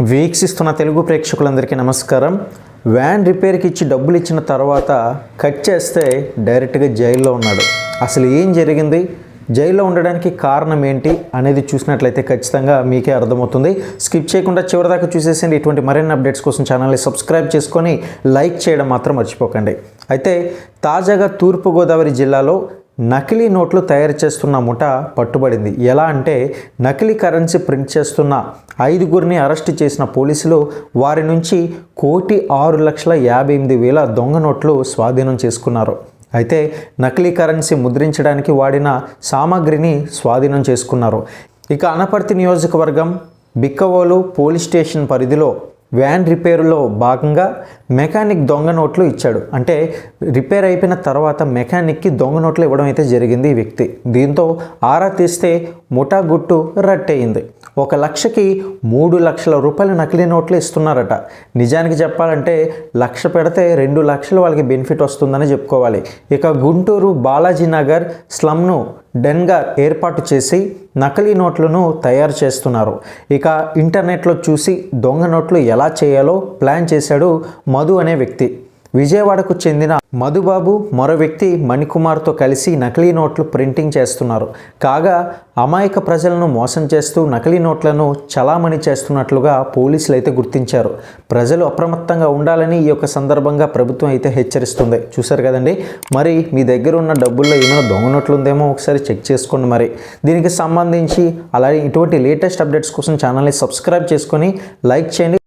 వీక్షిస్తున్న తెలుగు ప్రేక్షకులందరికీ నమస్కారం. వ్యాన్ రిపేర్కి ఇచ్చి డబ్బులు ఇచ్చిన తర్వాత కట్ చేస్తే డైరెక్ట్గా జైల్లో ఉన్నాడు. అసలు ఏం జరిగింది? జైల్లో ఉండడానికి కారణం ఏంటి అనేది చూసినట్లయితే ఖచ్చితంగా మీకే అర్థమవుతుంది. స్కిప్ చేయకుండా చివరిదాకా చూసేసండి ఇటువంటి మరిన్ని అప్డేట్స్ కోసం ఛానల్ని సబ్స్క్రైబ్ చేసుకొని లైక్ చేయడం మాత్రం మర్చిపోకండి. అయితే తాజాగా తూర్పుగోదావరి జిల్లాలో నకిలీ నోట్లు తయారు చేస్తున్న ముఠ పట్టుబడింది. ఎలా అంటే నకిలీ కరెన్సీ ప్రింట్ చేస్తున్న ఐదుగురిని అరెస్ట్ చేసిన పోలీసులు వారి నుంచి కోటి ఆరు లక్షల యాభై ఎనిమిది వేల దొంగ నోట్లు స్వాధీనం చేసుకున్నారు. అయితే నకిలీ కరెన్సీ ముద్రించడానికి వాడిన సామాగ్రిని స్వాధీనం చేసుకున్నారు. ఇక అనపర్తి నియోజకవర్గం బిక్కవోలు పోలీస్ స్టేషన్ పరిధిలో వ్యాన్ రిపేరులో భాగంగా మెకానిక్ దొంగ నోట్లు ఇచ్చాడు. అంటే రిపేర్ అయిపోయిన తర్వాత మెకానిక్కి దొంగ నోట్లు ఇవ్వడం అయితే జరిగింది ఈ వ్యక్తి. దీంతో ఆరా తీస్తే ముఠా గుట్టు రట్టయింది. ఒక లక్షకి మూడు లక్షల రూపాయల నకిలీ నోట్లు ఇస్తున్నారట. నిజానికి చెప్పాలంటే లక్ష పెడితే రెండు లక్షలు వాళ్ళకి బెనిఫిట్ వస్తుందని చెప్పుకోవాలి. ఇక గుంటూరు బాలాజీ నగర్ స్లమ్ను డెన్గా ఏర్పాటు చేసి నకిలీ నోట్లను తయారు చేస్తున్నారు. ఇక ఇంటర్నెట్లో చూసి దొంగ నోట్లు ఎలా చేయాలో ప్లాన్ చేశాడు మధు అనే వ్యక్తి. విజయవాడకు చెందిన మధుబాబు మరో వ్యక్తి మణికుమార్తో కలిసి నకిలీ నోట్లు ప్రింటింగ్ చేస్తున్నారు. కాగా అమాయక ప్రజలను మోసం చేస్తూ నకిలీ నోట్లను చలామణి చేస్తున్నట్లుగా పోలీసులు అయితే గుర్తించారు. ప్రజలు అప్రమత్తంగా ఉండాలని ఈ యొక్క సందర్భంగా ప్రభుత్వం అయితే హెచ్చరిస్తుంది. చూశారు కదండి? మరి మీ దగ్గర ఉన్న డబ్బుల్లో ఏమైనా దొంగ నోట్లు ఉందేమో ఒకసారి చెక్ చేసుకోండి మరి. దీనికి సంబంధించి అలాగే ఇటువంటి లేటెస్ట్ అప్డేట్స్ కోసం ఛానల్ని సబ్స్క్రైబ్ చేసుకొని లైక్ చేయండి.